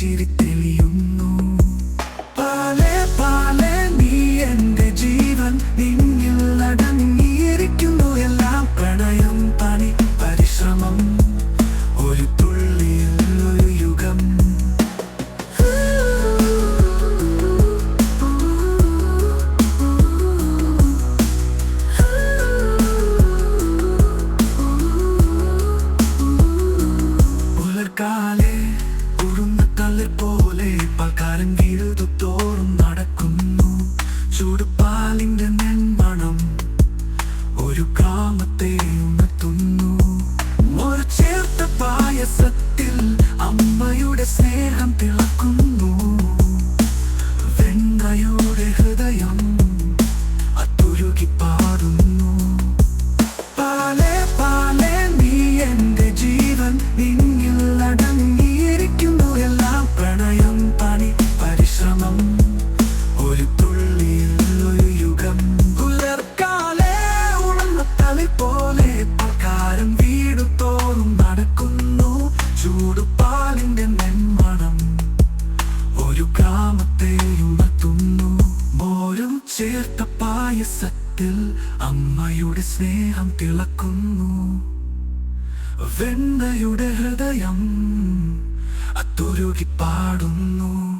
ജീവിത്ത സ്നേഹത്തോടും നടക്കുന്നു. ചൂടുപാലിന്റെ ചേർത്ത പായസത്തിൽ അമ്മയുടെ സ്നേഹം തിളക്കുന്നു. വെണ്ണയുടെ ഹൃദയം അത്തുരുകി പാടുന്നു.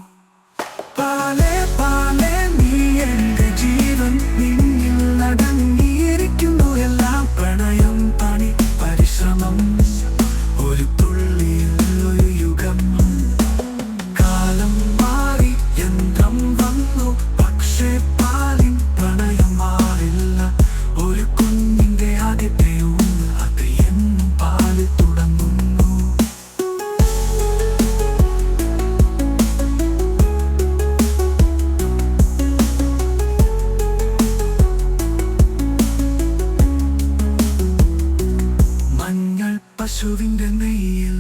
പശുവിന്റെ നെയ്യിൽ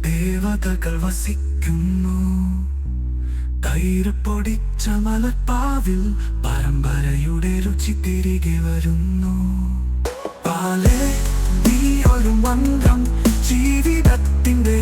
ദേവതകൾ വസിക്കുന്നു. തൈരപ്പൊടിച്ച മലപ്പാവിൽ പരമ്പരയുടെ രുചി തിരികെ വരുന്നു. പാലേ നീ ഒരു മന്ത്രം ജീവിതത്തിന്റെ